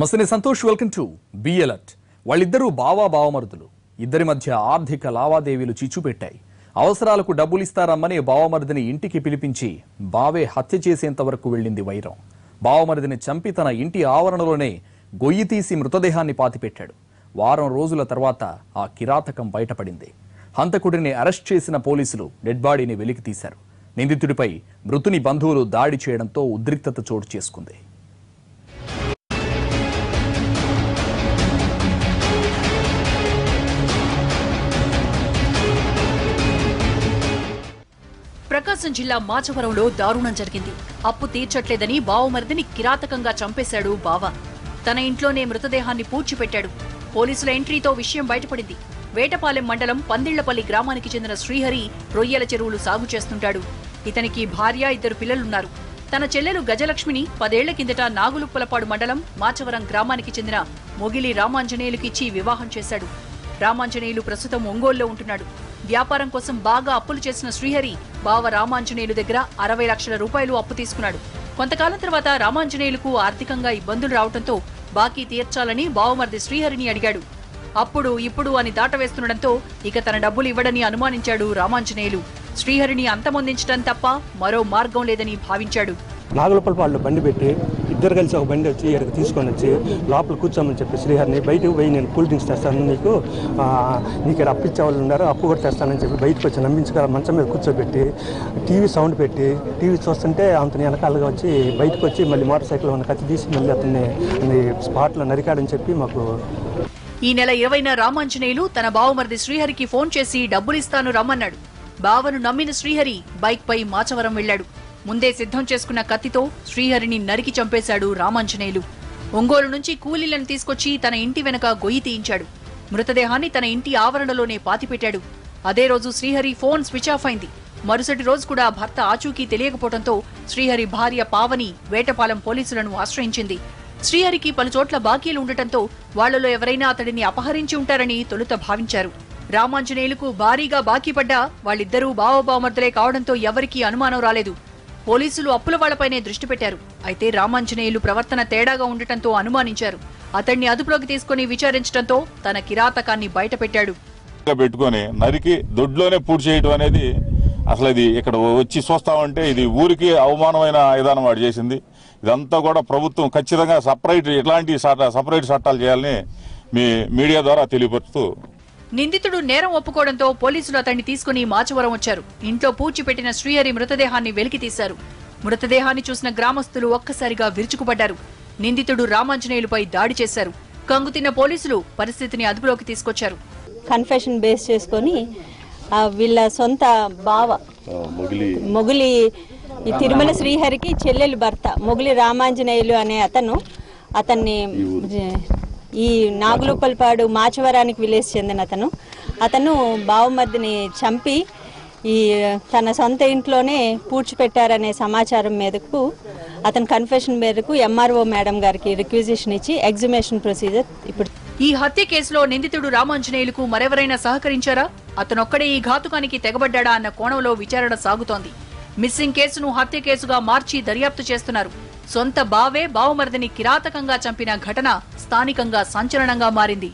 మసని Santosh welcome to be alert వాళ్ళిద్దరూ బావా బావమరుదులు. ఇద్దరి మధ్య ఆర్థిక లావాదేవీలు చిచ్చుపెట్టాయి అవసరాలకు డబ్బులు ఇస్తారమ్మని బావమరిదిని ఇంటికి పిలిపించి బావే హత్య చేసేంత వరకు వెళ్ళింది వైరం. బావమరిదిని చంపి తన ఇంటి ఆవరణలోనే గొయ్యి తీసి మృతదేహాన్ని పాతిపెట్టాడు. వారం రోజుల తర్వాత ఆ కిరాతకం బయటపడింది. హంతకుడిని అరెస్ట్ చేసిన పోలీసులు డెడ్ బాడీని వెలికి తీశారు. నిందితుడిపై మృతుని బంధువులు దాడి చేయడంతో ఉద్రిక్తత చోటు చేసుకుంది. ప్రకాశం జిల్లా మాచవరంలో దారుణం జరిగింది. అప్పు తీర్చట్లేదని బావమరిదిని కిరాతకంగా చంపేశాడు బావ. తన ఇంట్లోనే మృతదేహాన్ని పూడ్చిపెట్టాడు. పోలీసుల ఎంట్రీతో విషయం బయటపడింది. వేటపాలెం మండలం పందిళ్ళపల్లి గ్రామానికి చెందిన శ్రీహరి రొయ్యల చెరువులు సాగు చేస్తుంటాడు. ఇతనికి భార్య ఇద్దరు పిల్లలున్నారు. తన చెల్లెలు గజలక్ష్మిని పదేళ్ళ కిందట నాగులుప్పలపాడు మండలం మాచవరం గ్రామానికి చెందిన మొగిలి రామాంజనేయులకిచ్చి వివాహం చేశాడు. రామాంజనేయులు ప్రస్తుతం ఒంగోలులో ఉంటున్నాడు. వ్యాపారం కోసం బాగా అప్పులు చేసిన శ్రీహరి బావ రామాంజనేయులు దగ్గర అరవై లక్షల రూపాయలు అప్పు తీసుకున్నాడు. కొంతకాలం తర్వాత రామాంజనేయులకు ఆర్థికంగా ఇబ్బందులు రావడంతో బాకీ తీర్చాలని బావమరిది శ్రీహరిని అడిగాడు. అప్పుడు ఇప్పుడు అని దాటవేస్తుండటంతో ఇక తన డబ్బులు ఇవ్వడని అనుమానించాడు రామాంజనేయులు. శ్రీహరిని అంతమొందించడం తప్ప మరో మార్గం లేదని భావించాడు. నాగులపల్లి బండి పెట్టి ఇద్దరు కలిసి ఒక బండి వచ్చి ఇక్కడికి తీసుకొని వచ్చి లోపల కూర్చోమని చెప్పి శ్రీహరిని బయటకు పోయి నేను కూల్ డ్రింక్స్ తెస్తాను నీకు నీకు ఇక్కడ అప్పు ఇచ్చే వాళ్ళు ఉన్నారు అప్పు కూడా తెస్తానని చెప్పి బయటకు వచ్చి నమ్మించగల మంచం మీద కూర్చోబెట్టి టీవీ సౌండ్ పెట్టి టీవీ చూస్తుంటే అతని వెనకాలగా వచ్చి బయటకు వచ్చి మళ్ళీ మోటార్ సైకిల్ ఉన్న కత్తి తీసి మళ్ళీ అతన్ని స్పాట్లో నరికాడని చెప్పి మాకు ఈ నెల ఇరవైన రామాంజనేయులు తన బావమరిది శ్రీహరికి ఫోన్ చేసి డబ్బులిస్తాను రమ్మన్నాడు. బావను నమ్మిన శ్రీహరి బైక్ పై మాచవరం వెళ్ళాడు ముందే సిద్ధం చేసుకున్న కత్తితో శ్రీహరిని నరికి చంపేశాడు రామాంజనేయులు. ఒంగోలు నుంచి కూలీలను తీసుకొచ్చి తన ఇంటి వెనక గొయ్యి తీయించాడు. మృతదేహాన్ని తన ఇంటి ఆవరణలోనే పాతిపెట్టాడు. అదే రోజు శ్రీహరి ఫోన్ స్విచ్ ఆఫ్ అయింది. మరుసటి రోజు కూడా భర్త ఆచూకీ తెలియకపోవడంతో శ్రీహరి భార్య పావని వేటపాలెం పోలీసులను ఆశ్రయించింది. శ్రీహరికి పలుచోట్ల బాకీలు ఉండటంతో వాళ్ళలో ఎవరైనా అతడిని అపహరించి ఉంటారని తొలుత భావించారు. రామాంజనేయులకు భారీగా బాకీ పడ్డా వాళ్ళిద్దరూ బావబామర్దలే కావడంతో ఎవరికీ అనుమానం రాలేదు. పోలీసులు అప్పుల వాళ్ళపైనే దృష్టి పెట్టారు. అయితే రామాంజనేయులు ప్రవర్తన తేడాగా ఉండటంతో అనుమానించారు. అతన్ని అదుపులోకి తీసుకుని విచారించడంతో తన కిరాతకాన్ని బయటపెట్టాడు. పెట్టాడు పెట్టుకొని నరికి దొడ్లోనే పూర్తి చేయడం అనేది అసలు ఇది ఇక్కడ వచ్చి చూస్తామంటే ఇది ఊరికి అవమానమైన విధానం వాడు చేసింది. ఇదంతా కూడా ప్రభుత్వం ఖచ్చితంగా సపరేట్ ఇట్లాంటి సపరేట్ చట్టాలు చేయాలని మీ మీడియా ద్వారా తెలియపరుస్తూ నిందితుడు నేరం ఒప్పుకోవడంతో పోలీసులు అతన్ని తీసుకుని మాచవరం వచ్చారు. ఇంట్లో పూడ్చిపెట్టిన శ్రీహరి మృతదేహాన్ని వెలికి తీశారు. మృతదేహాన్ని చూసిన గ్రామస్తులు ఒక్కసారిగా విరుచుకుపడ్డారు. నిందితుడు రామాంజనేయులపై దాడి చేశారు. కంగుతిన్న పోలీసులు పరిస్థితిని అదుపులోకి తీసుకొచ్చారు. కన్ఫెషన్ బేస్ చేసుకొని ఆ, వీళ్ళ సొంత బావ మొగులి. ఈ తిరుమల శ్రీహరికి చెల్లెలు భర్త మొగులి రామాంజనేయులు అనే అతను అతన్ని ఈ నాగులుపల్పాడు మాచవరానికి విలేజ్ చెందిన అతను. అతను బావమర్దిని చంపి ఈ తన సొంత ఇంట్లోనే పూడ్చిపెట్టారనే సమాచారం మేరకు అతని కన్ఫెషన్ మేరకు ఎంఆర్ఓ మేడం గారికి రిక్విజిషన్ ఇచ్చి ఎగ్జిమేషన్ ప్రొసీజర్ ఇప్పుడు ఈ హత్య కేసులో నిందితుడు రామాంజనేయులకు మరెవరైనా సహకరించారా? అతనొక్కడే ఈ ఘాతుకానికి తెగబడ్డా అన్న కోణంలో విచారణ సాగుతోంది. మిస్సింగ్ కేసును హత్య కేసుగా మార్చి దర్యాప్తు చేస్తున్నారు. సొంత బావే బావమరిదిని కిరాతకంగా చంపిన ఘటన స్థానికంగా సంచలనంగా మారింది.